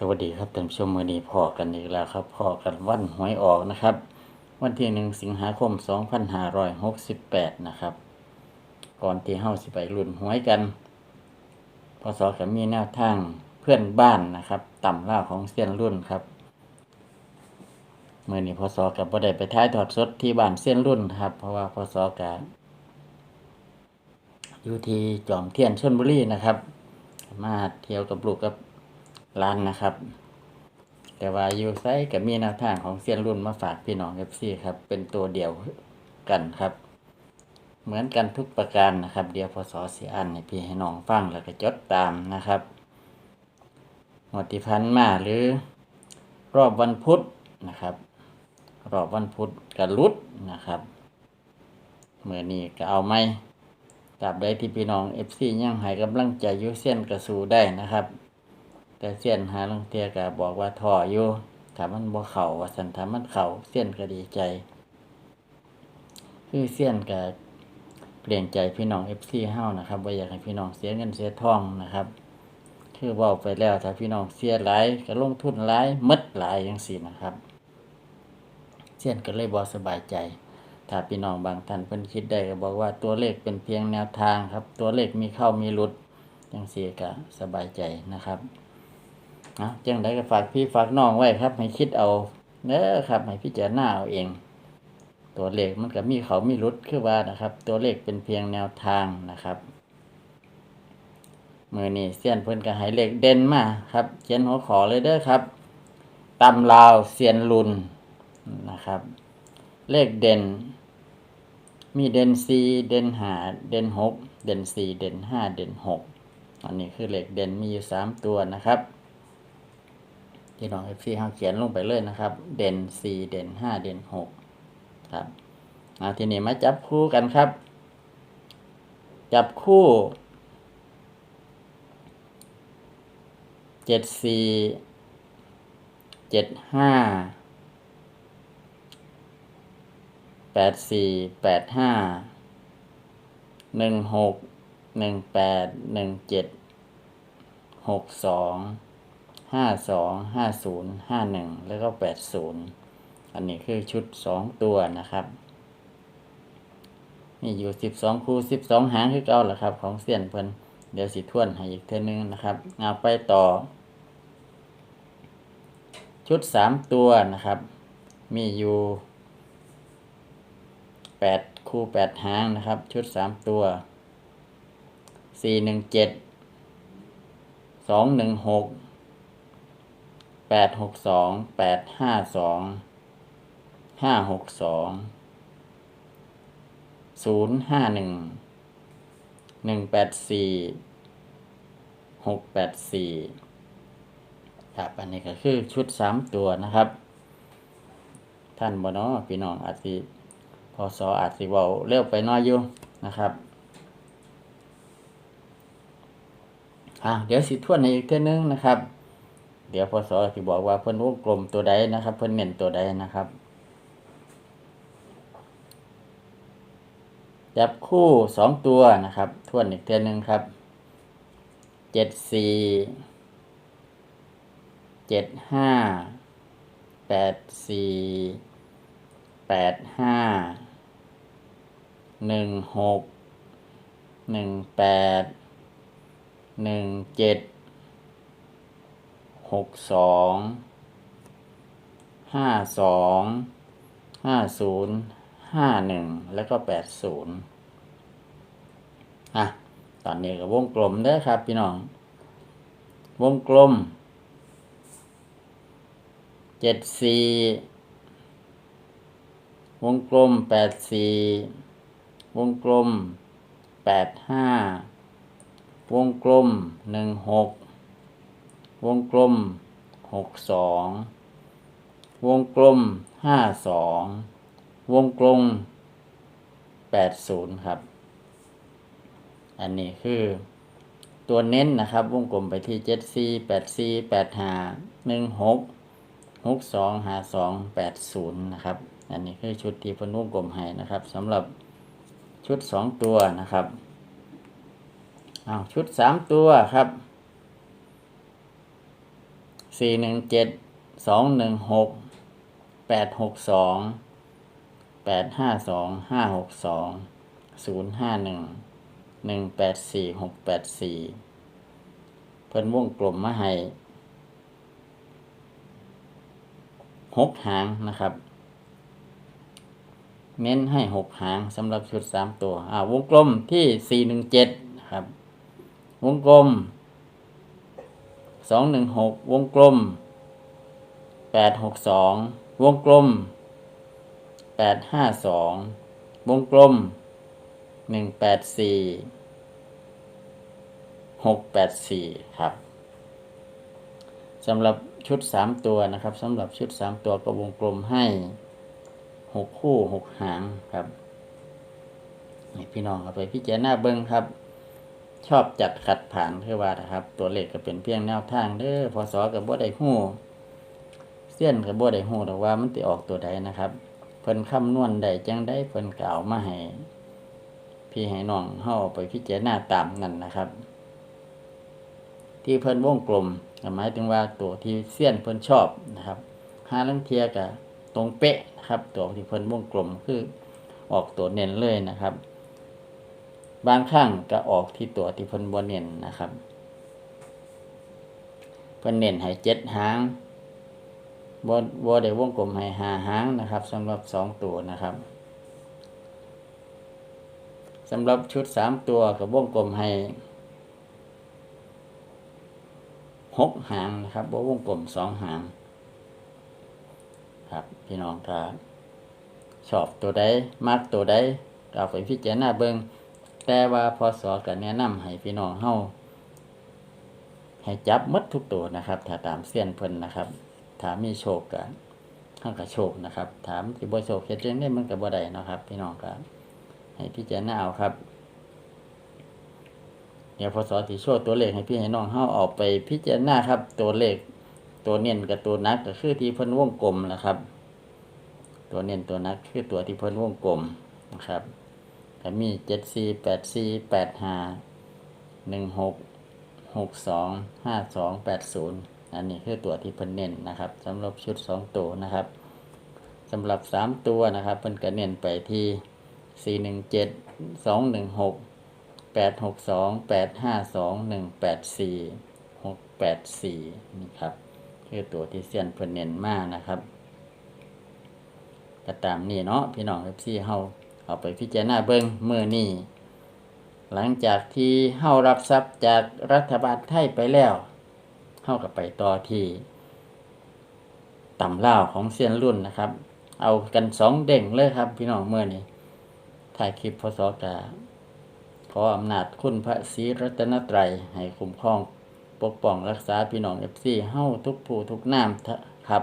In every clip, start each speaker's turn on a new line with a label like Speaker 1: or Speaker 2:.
Speaker 1: สวัสดีครับท่านผู้ชมมือนี้พอกันอีกแล้วครับพอกันวันหวยออกนะครับ วันที่หนึ่งสิงหาคม 2568 นะครับ ก่อนที่เฮาสิไปรุ่นหวยกันพศก็มีแนวทางเพื่อนบ้านนะครับ ต่ำล่าของเซียนรุ่นครับเมื่อนี้พศกับบ่ได้ไปท้ายถอดสดที่บ้านเซียนรุ่นครับ เพราะว่าพศกะอยู่ที่จอมเทียนชนบุรีนะครับ มาเที่ยวกับลูกกับ ร้านนะครับ แต่ว่าอยู่ไซกับมีแนวทางของเซียนรุ่นมาฝากพี่น้องเอฟซีครับ เป็นตัวเดียวกันครับ เหมือนกันทุกประการนะครับ เดียวพศเสียอันให้พี่ให้น้องฟังแล้วก็จดตามนะครับหมดที่พันมาหรือ รอบวันพุธนะครับ รอบวันพุธกับรุดนะครับเมื่อนี้ก็เอาไหมตราบใดที่พี่น้องเอฟซียังให้กำลังใจยุเซียนกระสูได้นะครับ แต่เสี้ยนหาลังเทียก็บอกว่าท่ออยู่ถ้ามันบ่เข่าว่าสันถ้ามันเข่าเสี้ยนก็ดีใจ คือเสี้ยนก็เปลี่ยนใจพี่น้องเอฟซีเฮ้านะครับว่าอยากให้พี่น้องเสียเงินเสียทองนะครับคือว่าไปแล้วถ้าพี่น้องเสียหลายก็ลงทุนหลายหมดหลายอย่างสี่นะครับ เสี้ยนก็เลยบ่สบายใจ ถ้าพี่น้องบางท่านเพิ่นคิดได้ก็บอกว่าตัวเลขเป็นเพียงแนวทางครับ ตัวเลขมีเข้ามีหลุดจังสี่ก็สบายใจนะครับ นะจังไดก็ฝากพี่ฝากน้องไว้ครับ ให้คิดเอาเด้อครับ ให้พิจารณาเอาเอง ตัวเลขมันก็มีเขามีหลุดคือว่านะครับ ตัวเลขเป็นเพียงแนวทางนะครับมือนี้เซียนเพิ่นก็ให้เลขเด่นมาครับ เขียนหัวขอเลยเด้อครับตำลาวเซียนลุนนะครับ เลขเด่น มีเด่นสี่เด่นห้าเด่นหกเด่นสี่เด่นห้าเด่นหกอันนี้คือเลขเด่นมีอยู่สามตัวนะครับ ที่น้องเอฟซีเขาเขียนลงไปเลยนะครับ เด่นสี่เด่นห้าเด่นหกครับอาทีนี้มาจับคู่กันครับ จับคู่เจ็ดสี่เจ็ดห้าแปดสี่แปดห้าหนึ่งหกหนึ่งแปดหนึ่งเจ็ดหกสอง ห้าสองห้าศูนย์ห้าหนึ่งแล้วก็แปดศูนย์อันนี้คือชุดสองตัวนะครับมีอยู่สิบสองคู่สิบสองหางคือเก่าแหละครับ ของเสี้ยนเพิ่นเดี๋ยวสิทวนให้อีกเท่านึงนะครับเอาไปต่อ ชุดสามตัวนะครับ มีอยู่แปดคู่แปดหางนะครับ ชุดสามตัวสี่หนึ่งเจ็ดสองหนึ่งหก แปดหกสองแปดห้าสองห้าหกสองศูนย์ห้าหนึ่งหนึ่งแปดสี่หกแปดสี่ครับอันนี้ก็คือชุดสามตัวนะครับ ท่านบ่เนาะพี่น้องอาจสิพอสออาจสิเว้าเร็วไปน้อยอยู่นะครับอะเดี๋ยวสิทวนให้อีกเท่านึงนะครับ เดี๋ยวพอสอสิบอกว่าเพิ่นวงกลมตัวใดนะครับ เพิ่นเน้นตัวใดนะครับจับคู่สองตัวนะครับทวนอีกเท่านึงครับเจ็ดสี่เจ็ดห้าแปดสี่แปดห้าหนึ่งหกหนึ่งแปดหนึ่งเจ็ด หกสองห้าสองห้าศูนย์ห้าหนึ่งแล้วก็แปดศูนย์อะตอนนี้ก็วงกลมเด้ครับพี่น้อง วงกลมเจ็ดสี่วงกลมแปดสี่วงกลมแปดห้าวงกลมหนึ่งหก วงกลมหกสองวงกลมห้าสองวงกลมแปดศูนย์ครับ อันนี้คือตัวเน้นนะครับ วงกลมไปที่เจ็ดสี่แปดสี่แปดห้าหนึ่งหกหกสองห้าสองแปดศูนย์นะครับ อันนี้คือชุดที่พนวงกลมให้นะครับสำหรับชุดสองตัวนะครับอ้าวชุดสามตัวครับ สี่หนึ่งเจ็ดสองหนึ่งหกแปดหกสองแปดห้าสองห้าหกสองศูนย์ห้าหนึ่งหนึ่งแปดสี่หกแปดสี่เพิ่นวงกลมมาให้หกหางนะครับ เน้นให้หกหางสำหรับชุดสามตัว อ่าวงกลมที่สี่หนึ่งเจ็ดครับ วงกลม สองหนึ่งหกวงกลมแปดหกสองวงกลมแปดห้าสองวงกลมหนึ่งแปดสี่หกแปดสี่ครับสำหรับชุดสามตัวนะครับสำหรับชุดสามตัวก็วงกลมให้หกคู่หกหางครับพี่น้องเอาไปพิจารณาเบิ้งครับ ชอบจัดขัดผ่านคือว่านะครับ ตัวเลขก็เป็นเพียงแนวทางเด้อพศกับบ่ได้ฮู้เสี้ยนกับบ่ได้ฮู้แต่ว่ามันสิออกตัวใดนะครับเพิ่นคำนวณได้จังได้เพิ่นกล่าวมาให้พี่ให้น้องเฮาไปพิจารณาตามนั่นนะครับ ที่เพิ่นวงกลมก็หมายถึงว่าตัวที่เสี้ยนเพิ่นชอบนะครับห้าลังเทียก็ตรงเป๊ะนะครับ ตัวที่เพิ่นวงกลมคือออกตัวเน้นเลยนะครับ บางครั้งก็ออกที่ตัวที่เพิ่นบ่เน้นนะครับ เพิ่นเน้นให้เจ็ดหางบ่บ่ได้วงกลมให้หาหางนะครับสำหรับสองตัวนะครับสำหรับชุดสามตัวกับวงกลมให้หกหางนะครับบ่วงกลมสองหาง ครับพี่น้องครับชอบตัวใดมักตัวใดก็เอาไปพิจารณาเบิ่ง แต่ว่าพอสอก็แนะนำให้พี่น้องเฮาให้จับหมดทุกตัวนะครับ ถ้าตามเสี้ยนเพิ่นนะครับถามมีโชคก็เฮางก็โชคนะครับ ถามสิบ่โชคเฮ็ดจังได๋มันก็บ่ได้นะครับ พี่น้องครับให้พิจารณาเอาครับ เดี๋ยวพอสอสิโชว์ตัวเลขให้พี่ให้น้องเฮาออกไปพิจารณาครับ ตัวเลขตัวเน้นกับตัวนักก็คือที่เพิ่นวงกลมนะครับ ตัวเน้นตัวนักคือตัวที่เพิ่นวงกลมนะครับ ก็มีเจ็ดสี่แปดสี่แปดห้าหนึ่งหกหกสองห้าสองแปดศูนย์อันนี้คือตัวที่เพิ่นเน้นนะครับสำหรับชุดสองตัวนะครับสำหรับสามตัวนะครับเพิ่นก็เน้นไปที่สี่หนึ่งเจ็ดสองหนึ่งหกแปดหกสองแปดห้าสองหนึ่งแปดสี่หกแปดสี่นี่ครับคือตัวที่เซียนเพิ่นเน้นมากนะครับก็ตามนี่เนาะพี่น้องเอฟซีเฮา เอาไปพิจารณาเบิ้งเมื่อนี้หลังจากที่เฮารับทรัพย์จากรัฐบาลไทยไปแล้วเฮากับไปต่อที่ต่ำเล่าของเซียนรุ่นนะครับ เอากันสองเด้งเลยครับ พี่น้องเมื่อนี้ถ่ายคลิปพศกาขออำนาจคุณพระศรีรัตนตรัยให้คุ้มครองปกป้องรักษาพี่น้องเอฟซีเฮาทุกผู้ทุกน้ำเถอะครับ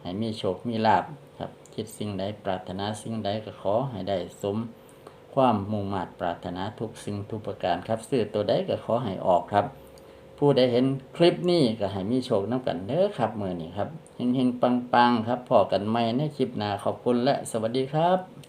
Speaker 1: ให้มีโชค มีลาบครับ คิดสิ่งใดปรารถนาสิ่งใดก็ขอให้ได้สม ความมุ่งมา่ปรารถนาทุกสิ่งทุกประการครับซื้อตัวใดก็ขอให้ออกครับ ผู้ใดเห็นคลิปนี้ก็ให้มีโชคน้ำกันเด้อครับมือนี้ครับเฮงๆปังๆครับพอกันใหม่ในคลิปหน้าขอบคุณและสวัสดีครับ